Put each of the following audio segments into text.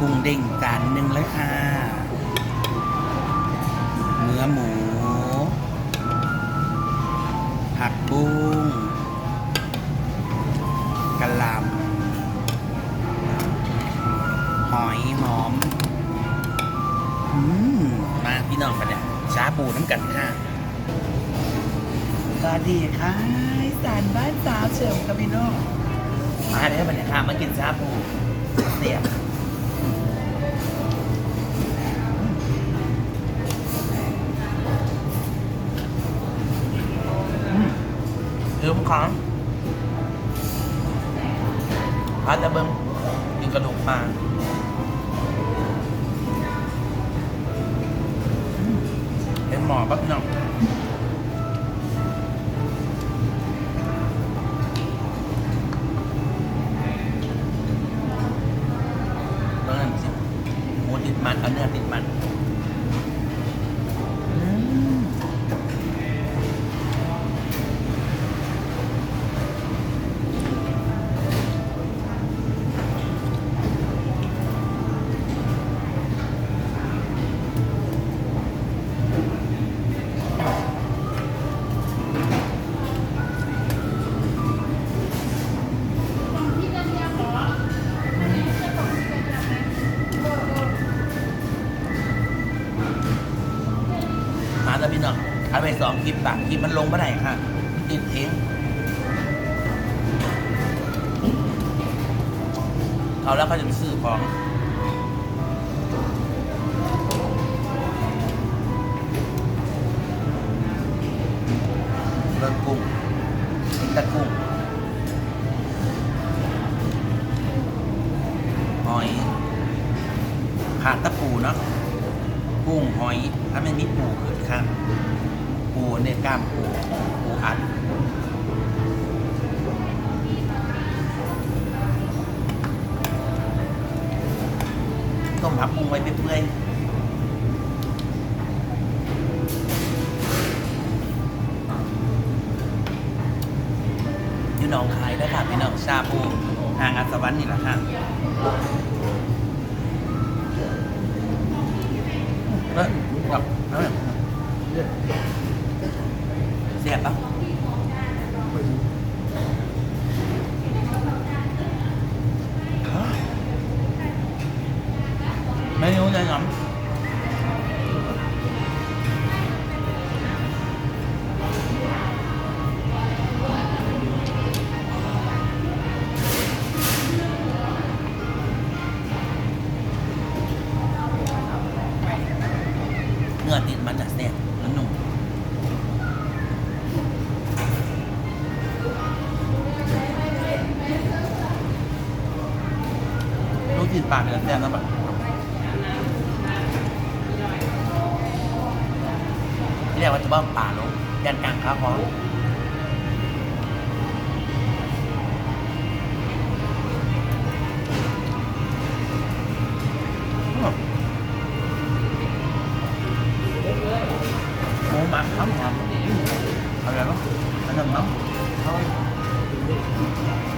กุ้งเด้งจานหนึ่งเลยค่ะ เนื้อหมู ผักบุ้งกะหล่ำหอยหอม อืม มาพี่น้องมาเนี่ยชาบูน้ำกันค่ะสวัสดีค่ะสารบ้านสาวเฉิมกับพี่น้องมาเด้อมเนี่ยค่ะมากินชาบูเสียบ ลืมของพาจะเบิงกินกระดูกปลาเป็นหมอปั๊บพี่น้อง แล้วพี่น้องเอาไปสองคลิปปากคลิปมันลงเมื่อไหร่ค่ะติดเองเขาแล้วเขาจะไปซื้อของเลิกกุ้งกินตะกุ้งหอยขาดตะปูเนาะ กุ้งหอย ถ้าไม่มีปูเกิดข้างปูเนี่ยกล้ามปูปูอัดต้มผักปุงไว้เปื่อยอยู่หนองคายได้ค่ะพี่น้องชาปูทางอัศวรรษนี่แหละค่ะ เอ้ยแบบเอ้ยเสียบปะไม่รู้เลยหร กติดปากเลยแซ่บนะแบบเรียกว่าจะบ้าป่าลงยันกลางขาคออืมหมูหมักหอมหอะไรบ้างอันนั้นมั้งลบ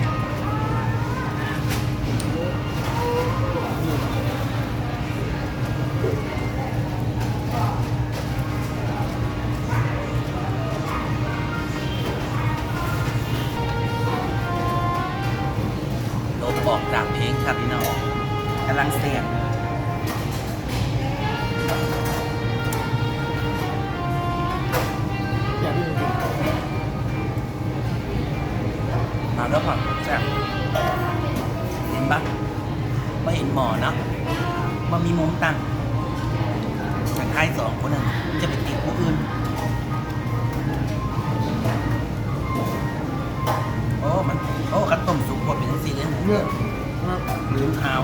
อกจากเพลงครับพี่น้องกำลังเสียงมาแล้วครับแซ่บเห็นปะไม่เห็นหมอนะมันมีมุมตั้ง เลือดเหลือกหรือขาว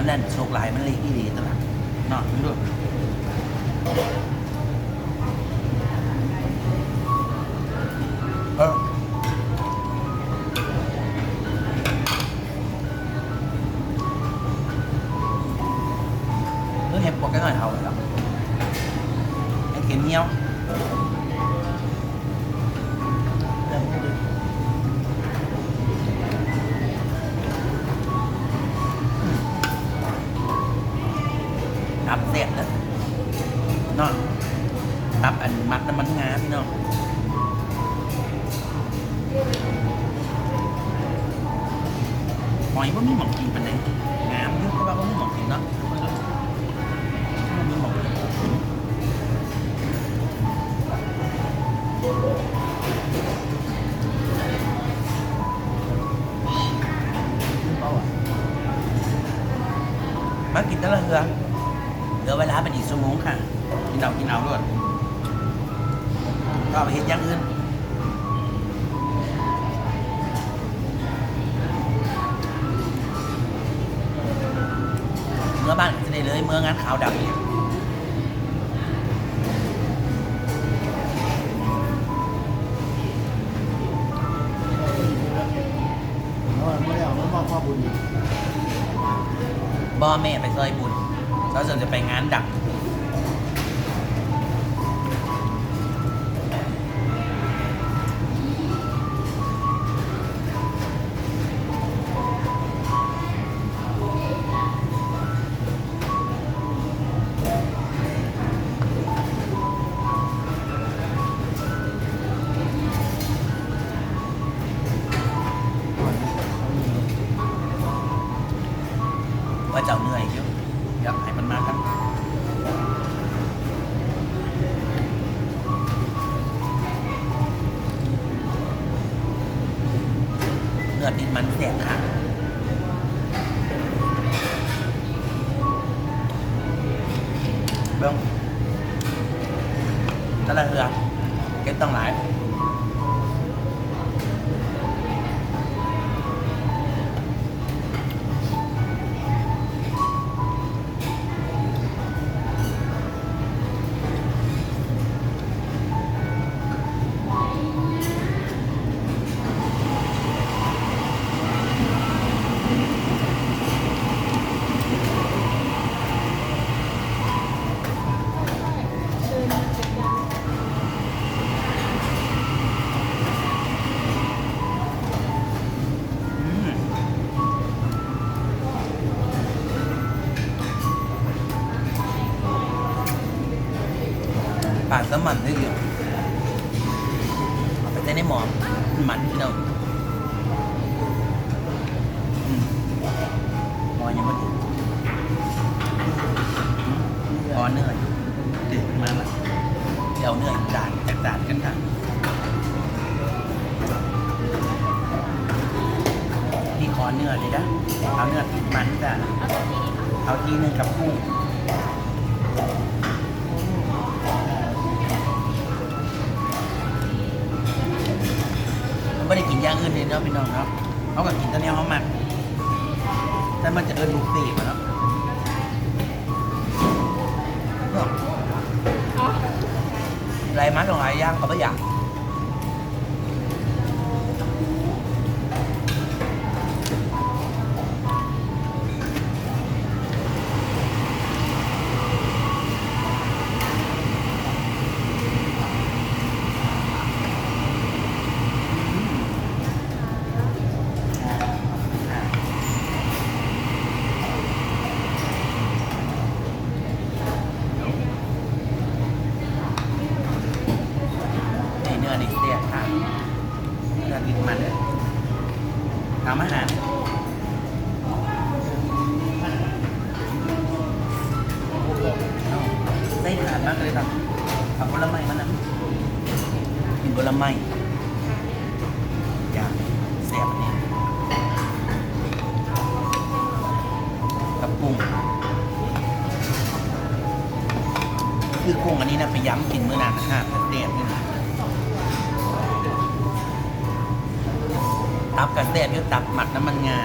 นแน่นโชคลายมันเล็กอีหลี ตับเสียบนะเนาะตับอันมักน้ำมันงาพี่น้องหอยว่ามีหมองกินปันเลยงามเยอะก็ว่าว่ามีหมองกินเนาะว่ามีหมองกินเอาะมากินแต่ละเฮือ ลือเวลาเป็นอีกชั่วโมงค่ะ กินเอากินเอาด้วยก็เอาไปเฮ็ดอย่างอื่นเมื่อบ้านก็จะได้เลย เมื่องานขาวดำเนี่ยเพราะว่าไม่ได้เอาไม่มอบข้อบุญอีกบ่แม่ไปซอยบุญ เราจะไปงานดัก มันเสียค่ะ ปากสมันได้เดียวเอาไปใส่ในหมอมมันมันพี่น้องอืมหมอยังไม่ถึงพอเนื้อยดึกมาละเดี๋ยวเนื้อยจานจากจานกันค่ะนี่ขอเนื้อเลยนะเอาเนื้อติดมันจ้ะเอาทีหนึงกับกุ้ง กินอย่างอื่นเลยเนาะพี่น้องเนาะเขาก็กินแตอนนี้เขามันแต่มันจะเอินบุฟเฟ่ต์มาเนาะเนาะไรมันของไรย่างเขาไม่อยากานมากเลยครับผักผลไม้มันนะกินผลไม้อย่ากเสียบอันนี้กับกุ้งคือกุ้งอันนี้นะไปย้ำกินเมื้อนานนะฮะเสียบนี่นะตับกับเสียบอยุตับหมักน้ำมันงา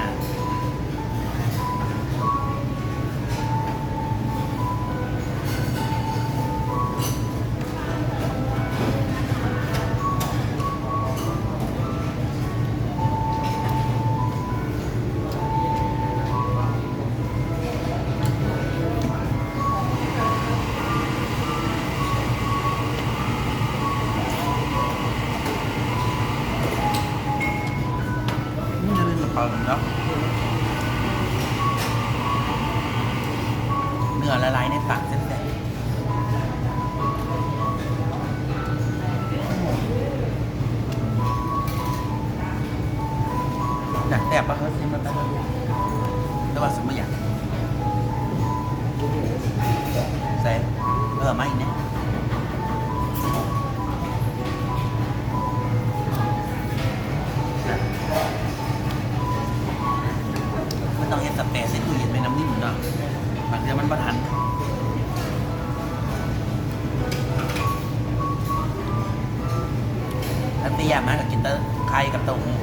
อยากแตบปะเฮ้ยมันแป๊บนึงแต่ว่าสมมติอยากใส่เออไม่เนี่ยมันต้องเฮ็ดสเปรย์ใส่ตู้เย็นไปน้ำนิ่มเนาะบางทีมันประทันถ้าตียามากกับกินเตอร์ไข่กับเต้าหู้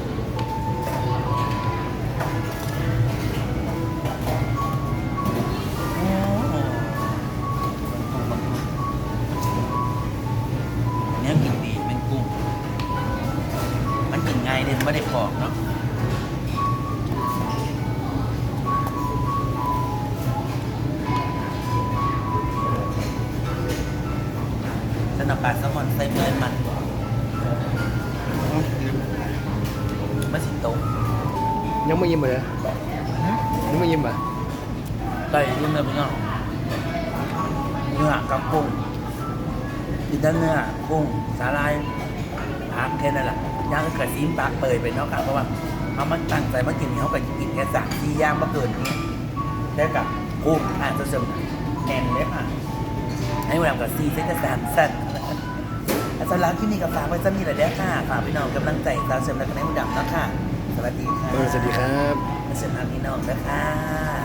อนใส่เนื้อมันไม่สิงโตยังไม่ยิ้มเลยยังไม่ยิ้มอะไก่ยิ้มเลยพี่น้องเนื้อกับกุ้งกินแต่เนื้อกุ้งสาลายพักแค่นั้นแหละย่างก็เกิดซีมปากเปิดไปเนาะค่ะเพราะว่าเขามันตั้งใจมากินเขาก็กินแค่สามสี่อย่างมาเกินนี้ได้กับกุ้งอาจจะเสริมแน่นเลยค่ะให้เวลากับซีเซ็ตสามสั้น สำหรับที่นี่กับฝากไว้จะมีอะไรได้ค่ะฝากพี่น้องกำลังใจตามเสริมและคะแนนดับนะค่ะ สวัสดีค่ะสวัสดีครับมาเสริมทางพี่น้องนะคะ